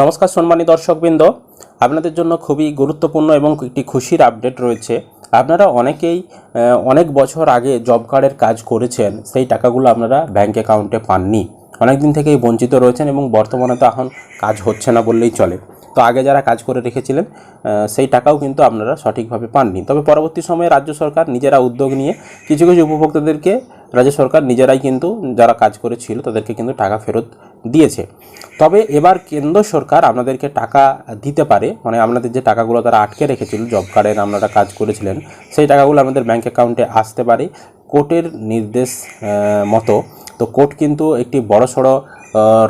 নমস্কার সম্মানী দর্শকবৃন্দ। আপনাদের জন্য খুবই গুরুত্বপূর্ণ এবং একটি খুশির আপডেট রয়েছে। আপনারা অনেকেই অনেক বছর আগে জব কার্ডের কাজ করেছেন, সেই টাকাগুলো আপনারা ব্যাঙ্ক অ্যাকাউন্টে পাননি। অনেক দিন থেকেই বঞ্চিত রয়েছেন এবং বর্তমানে তো এখন কাজ হচ্ছে না বললেই চলে। তো আগে যারা কাজ করে রেখেছিলেন সেই টাকাও কিন্তু আপনারা সঠিকভাবে পাননি। তবে পরবর্তী সময়ে রাজ্য সরকার নিজেরা উদ্যোগ নিয়ে কিছু কিছু উপভোক্তাদেরকে রাজ্য সরকার নিজেরাই কিন্তু যারা কাজ করেছিল, তাদেরকে কিন্তু টাকা ফেরত দিয়েছে। তবে এবার কেন্দ্র সরকার আপনাদেরকে টাকা দিতে পারে মানে আপনাদের যে টাকাগুলো তারা আটকে রেখেছিল, জব কার্ডের আপনারা কাজ করেছিলেন, সেই টাকাগুলো আমাদের ব্যাঙ্ক অ্যাকাউন্টে আসতে পারে। কোর্টের নির্দেশ মতো। তো কোর্ট কিন্তু একটি বড়সড়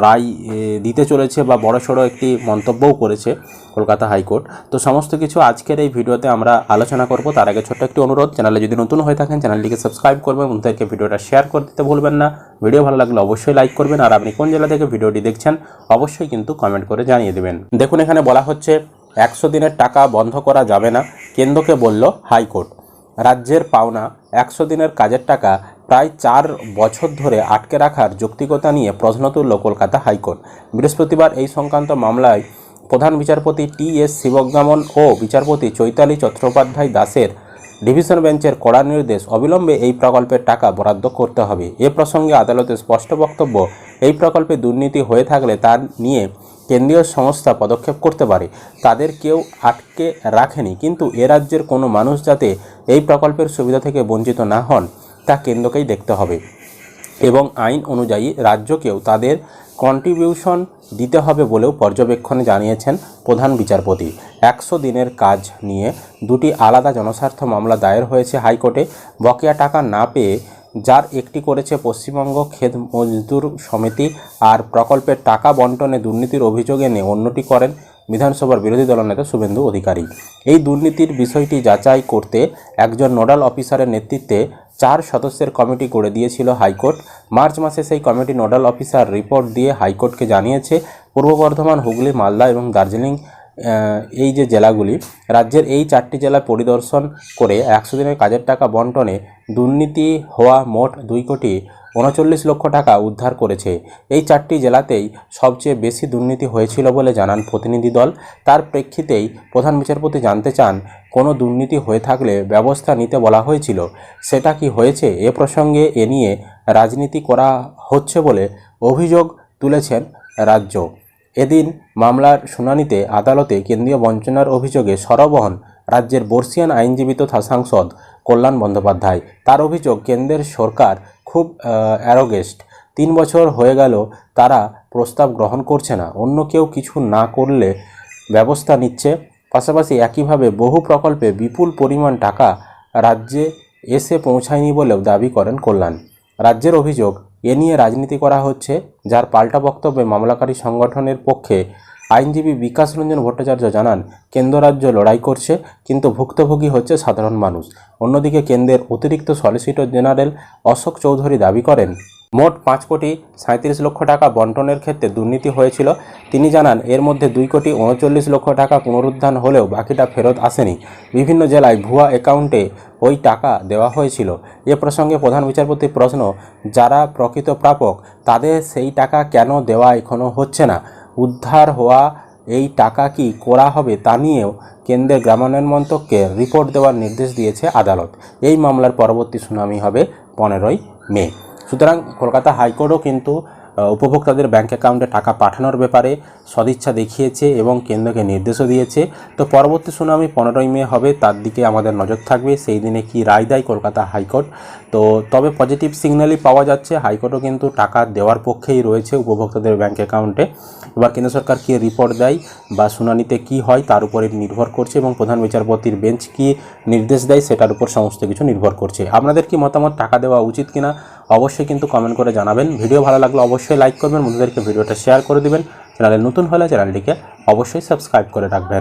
রায় দিতে চলেছে বা বড়সড় একটি মন্তব্যও করেছে কলকাতা হাইকোর্ট। তো সমস্ত কিছু আজকের এই ভিডিওতে আমরা আলোচনা করব। তার আগে ছোট্ট একটি অনুরোধ, চ্যানেলে যদি নতুন হয়ে থাকেন, চ্যানেলটিকে সাবস্ক্রাইব করবেন বন্ধুদেরকে ভিডিওটা শেয়ার করে দিতে ভুলবেন না। ভিডিও ভালো লাগলে অবশ্যই লাইক করবেন আর আপনি কোন জেলা থেকে ভিডিওটি দেখছেন, অবশ্যই কিন্তু কমেন্ট করে জানিয়ে দেবেন। দেখুন, এখানে বলা হচ্ছে, একশো দিনের টাকা বন্ধ করা যাবে না, কেন্দ্রকে বলল হাইকোর্ট। রাজ্যের পাওনা একশো দিনের কাজের টাকা প্রায় চার বছর ধরে আটকে রাখার যৌক্তিকতা নিয়ে প্রশ্ন তুলল কলকাতা হাইকোর্ট। বৃহস্পতিবার এই সংক্রান্ত মামলায় প্রধান বিচারপতি টি এস শিবজ্ঞামন ও বিচারপতি চৈতালি চট্টোপাধ্যায় দাসের ডিভিশন বেঞ্চের কড়া নির্দেশ অবিলম্বে এই প্রকল্পের টাকা বরাদ্দ করতে হবে। এ প্রসঙ্গে আদালতের স্পষ্ট বক্তব্য, এই প্রকল্পে দুর্নীতি হয়ে থাকলে তা নিয়ে কেন্দ্রীয় সংস্থা পদক্ষেপ করতে পারে, তাদের কেউ আটকে রাখেনি। কিন্তু এ রাজ্যের কোনো মানুষ যাতে এই প্রকল্পের সুবিধা থেকে বঞ্চিত না হন, তা কেন্দ্রকেই দেখতে হবে। এবং আইন অনুযায়ী রাজ্যকেও তাদের কন্ট্রিবিউশন দিতে হবে বলেও পর্যবেক্ষণে জানিয়েছেন প্রধান বিচারপতি। একশো দিনের কাজ নিয়ে দুটি আলাদা জনস্বার্থ মামলা দায়ের হয়েছে হাইকোর্টে। বকেয়া টাকা না পেয়ে যার একটি করেছে পশ্চিমবঙ্গ খেত মজদুর সমিতি আর প্রকল্পের টাকা বন্টনে দুর্নীতির অভিযোগ এনে অন্যটি করেন বিধানসভার বিরোধী দলনেতা শুভেন্দু অধিকারী। এই দুর্নীতির বিষয়টি যাচাই করতে একজন নোডাল অফিসারের নেতৃত্বে চার সদস্যের কমিটি গড়ে দিয়েছিল হাইকোর্ট। মার্চ মাসে সেই কমিটি নোডাল অফিসার রিপোর্ট দিয়ে হাইকোর্টকে জানিয়েছে, পূর্ব বর্ধমান, হুগলি, মালদা এবং দার্জিলিং এই যে জেলাগুলি, রাজ্যের এই চারটি জেলা পরিদর্শন করে একশো দিনের কাজের টাকা বন্টনে দুর্নীতি হওয়া মোট দুই কোটি উনচল্লিশ লক্ষ টাকা উদ্ধার করেছে। এই চারটি জেলাতেই সবচেয়ে বেশি দুর্নীতি হয়েছিল বলে জানান প্রতিনিধি দল। তার প্রেক্ষিতেই প্রধান বিচারপতি জানতে চান, কোনো দুর্নীতি হয়ে থাকলে ব্যবস্থা নিতে বলা হয়েছিল। সেটা কি হয়েছে? এ প্রসঙ্গে এ নিয়ে রাজনীতি করা হচ্ছে বলে অভিযোগ তুলেছেন রাজ্য। এদিন মামলার শুনানিতে আদালতে কেন্দ্রীয় বঞ্চনার অভিযোগে সরবহন রাজ্যের বর্ষিয়ান আইনজীবী তথা সাংসদ কল্যাণ বন্দ্যোপাধ্যায়। তার অভিযোগ, কেন্দ্রের সরকার খুব অ্যারোগেস্ট। তিন বছর হয়ে গেল তারা প্রস্তাব গ্রহণ করছে না। অন্য কেউ কিছু না করলে ব্যবস্থা নিচ্ছে। পাশাপাশি একইভাবে বহু প্রকল্পে বিপুল পরিমাণ টাকা রাজ্যে এসে পৌঁছায়নি বলেও দাবি করেন কল্যাণ। রাজ্যের অভিযোগ এ নিয়ে রাজনীতি করা হচ্ছে, যার পাল্টা বক্তব্যে মামলাকারী সংগঠনের পক্ষে আইনজীবী বিকাশ রঞ্জন ভট্টাচার্য জানান, কেন্দ্র রাজ্য লড়াই করছে, কিন্তু ভুক্তভোগী হচ্ছে সাধারণ মানুষ। অন্যদিকে কেন্দ্রের অতিরিক্ত সলিসিটর জেনারেল অশোক চৌধুরী দাবি করেন মোট পাঁচ কোটি সাঁত্রিশ লক্ষ টাকা বন্টনের ক্ষেত্রে দুর্নীতি হয়েছিল। তিনি জানান, এর মধ্যে দুই কোটি উনচল্লিশ লক্ষ টাকা পুনরুদ্ধার হলেও বাকিটা ফেরত আসেনি। বিভিন্ন জেলায় ভুয়া অ্যাকাউন্টে ওই টাকা দেওয়া হয়েছিল। এ প্রসঙ্গে প্রধান বিচারপতির প্রশ্ন, যারা প্রকৃত প্রাপক, তাদের সেই টাকা কেন দেওয়া এখনও হচ্ছে না? উদ্ধার হওয়া এই টাকা কি করা হবে তা নিয়েও কেন্দ্রের গ্রামায়ণ মন্ত্রককে রিপোর্ট দেওয়ার নির্দেশ দিয়েছে আদালত। এই মামলার পরবর্তী শুনানি হবে পনেরোই মে। সুতরাং কলকাতা হাইকোর্টও কিন্তু উপভোক্তাদের ব্যাঙ্ক অ্যাকাউন্টে টাকা পাঠানোর ব্যাপারে সদিচ্ছা দেখিয়েছে এবং কেন্দ্রকে নির্দেশও দিয়েছে। তো পরবর্তী শুনানি পনেরোই মে হবে, তার দিকে আমাদের নজর থাকবে, সেই দিনে কি রায় দেয় কলকাতা হাইকোর্ট। তো তবে পজিটিভ সিগন্যালই পাওয়া যাচ্ছে, হাইকোর্টও কিন্তু টাকা দেওয়ার পক্ষেই রয়েছে উপভোক্তাদের ব্যাঙ্ক অ্যাকাউন্টে। এবার কেন্দ্র সরকার কী রিপোর্ট দেয় বা শুনানিতে কি হয়, তার উপরে নির্ভর করছে এবং প্রধান বিচারপতির বেঞ্চ কি নির্দেশ দেয়, সেটার উপর সমস্ত কিছু নির্ভর করছে। আপনাদের কি মতামত, টাকা দেওয়া উচিত কিনা? অবশ্যই কিন্তু কমেন্ট করে জানাবেন। ভিডিও ভালো লাগলে অবশ্যই লাইক করবেন, বন্ধুদেরকে ভিডিওটা শেয়ার করে দিবেন। চ্যানেলে নতুন হলে চ্যানেলটিকে অবশ্যই সাবস্ক্রাইব করে রাখবেন।